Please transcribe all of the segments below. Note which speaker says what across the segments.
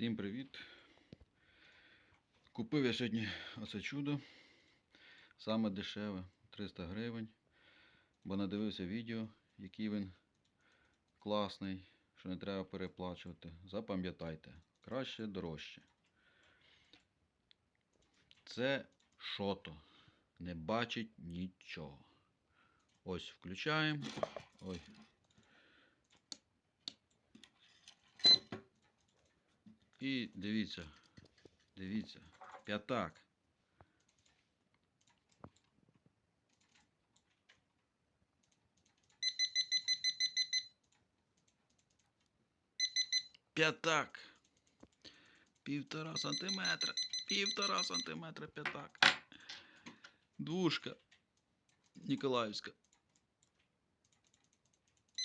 Speaker 1: Всім привіт! Купив я сьогодні оце чудо. Саме дешеве 300 гривень. Бо надивився відео, який він класний, що не треба переплачувати. Запам'ятайте, краще дорожче. Це шото. Не бачить нічого. Ось включаємо. Ой. І дивіться, дивіться, п'ятак. П'ятак. Півтора сантиметра. Півтора сантиметра п'ятак. Двушка. Ніколаївська.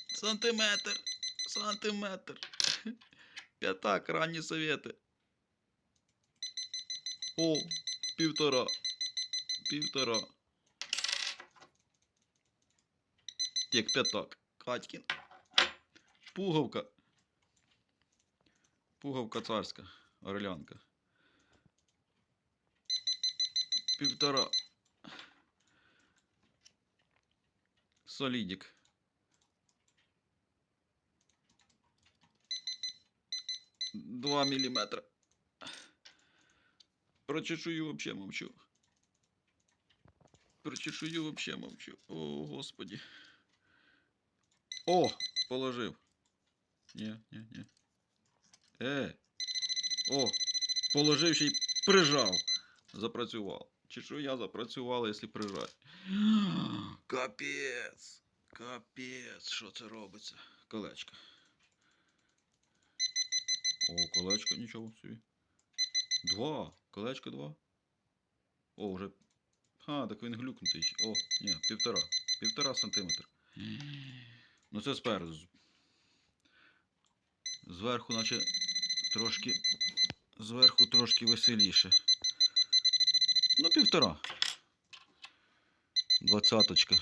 Speaker 1: Сантиметр. Сантиметр. П'ятак, ранні совєти. О, півтора. Півтора. Як п'ятак. Катькін. Пуговка. Пуговка царська. Орлянка. Півтора. Солідік. Два миллиметра. Про чешую вообще мовчу. Про чешую вообще мовчу. О, господи. О, положив. Ні, ні. Е. О, положив ще й прижав. Запрацював. Чешуя запрацювала, якщо прижати. Капець. Капець. Що це робиться? Колечко. О, колечко, нічого собі. Два. Колечко два. О, вже. А, так він глюкнутий. О, ні, півтора. Півтора сантиметра. Ну це спереду. Зверху, наче трошки. Зверху трошки веселіше. Ну, півтора. Двадцяточка.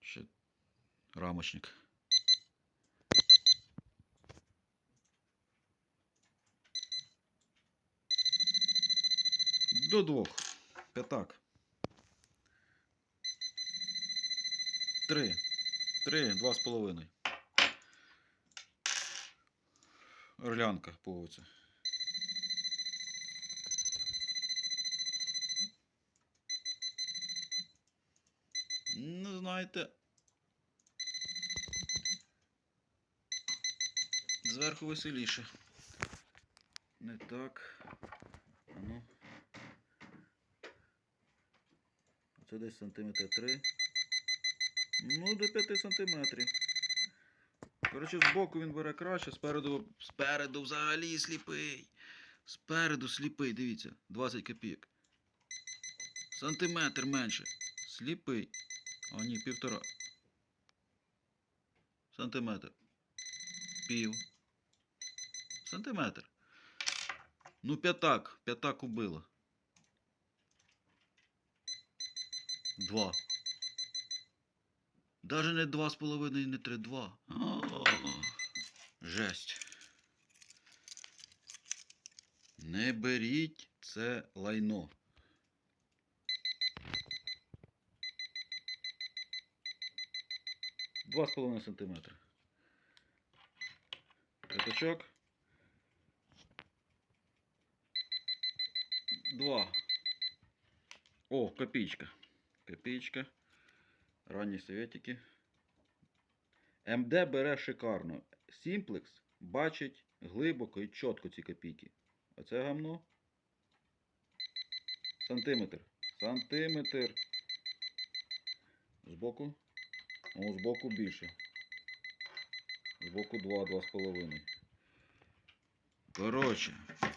Speaker 1: Ще рамочник. До двох. П'ятак. Три. Три, два з половиною. Орлянка повиця. Ну, знаєте. Зверху веселіше. Не так. А ну. Це десь сантиметр 3. Ну, до 5 сантиметрів. Коротше, збоку він бере краще, спереду. Спереду взагалі сліпий. Спереду сліпий, дивіться, 20 копійок. Сантиметр менше. Сліпий. О, ні, півтора. Сантиметр. Пів. Сантиметр. Ну, п'ятак. П'ятак убило. Два. Даже не два з половиною, не три, два. О, Жесть. Не беріть це лайно. Два з половиною сантиметра. П'ятачок. Два. О, копійка. Копійка. Ранні советики. МД бере шикарно. Сімплекс бачить глибоко і чітко ці копійки. Оце гамно. Сантиметр. Сантиметр. Збоку. О, збоку більше. Збоку 2, 2,5. Коротше,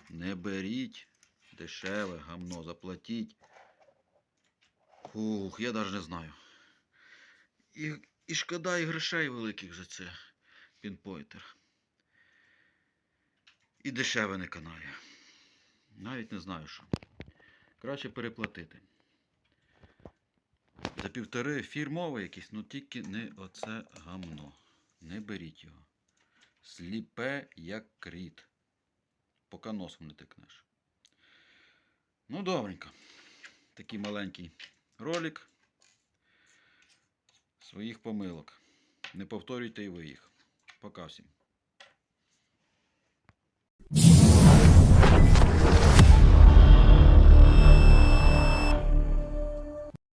Speaker 1: не беріть дешеве гамно, заплатіть. Ух, я навіть не знаю. І, і шкода і грошей великих за це пінпойтер. І дешеве не канає. Навіть не знаю що. Краще переплатити. За півтори фірмове якесь, ну тільки не оце гамно. Не беріть його. Сліпе, як кріт. Поки носом не тикнеш. Ну, добренько. Такий маленький ролик своїх помилок. Не повторюйте і ви їх. Пока всім.